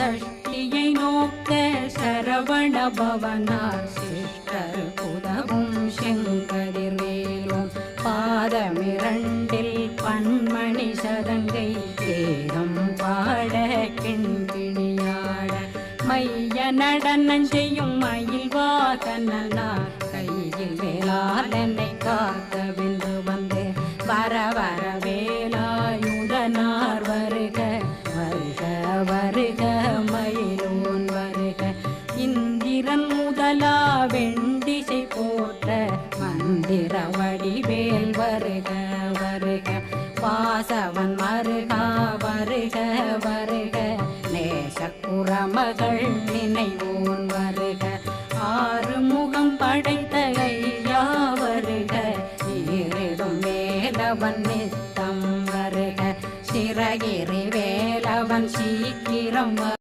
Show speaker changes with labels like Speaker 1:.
Speaker 1: சஷ்டியை நோக்க சரவண பவனார் சிஷ்டர் புதவும் செங்கதிர்வேலும் பாதமிரண்டில் பன்மணி சதங்கை ஏதம் பாட கிண்கிணியாட மைய நடனம் செய்யும் மயில் வாகனார் கையில் வேளாளனை காத்த விந்து வந்து வர வர வேலாயுதனார் வருக வருக வரு வெண்டிசை போற்ற மந்திர வடிவேல் வருக வருக. வாசவன் மருகா வருக வருக. நேசக்குற மகள் நினைவோன் வருக. ஆறு முகம் படைத்த ஐயா வருக. ஈரிடும் வேலவன் நித்தம் வருக. சிறகிரி வேலவன் சீக்கிரம்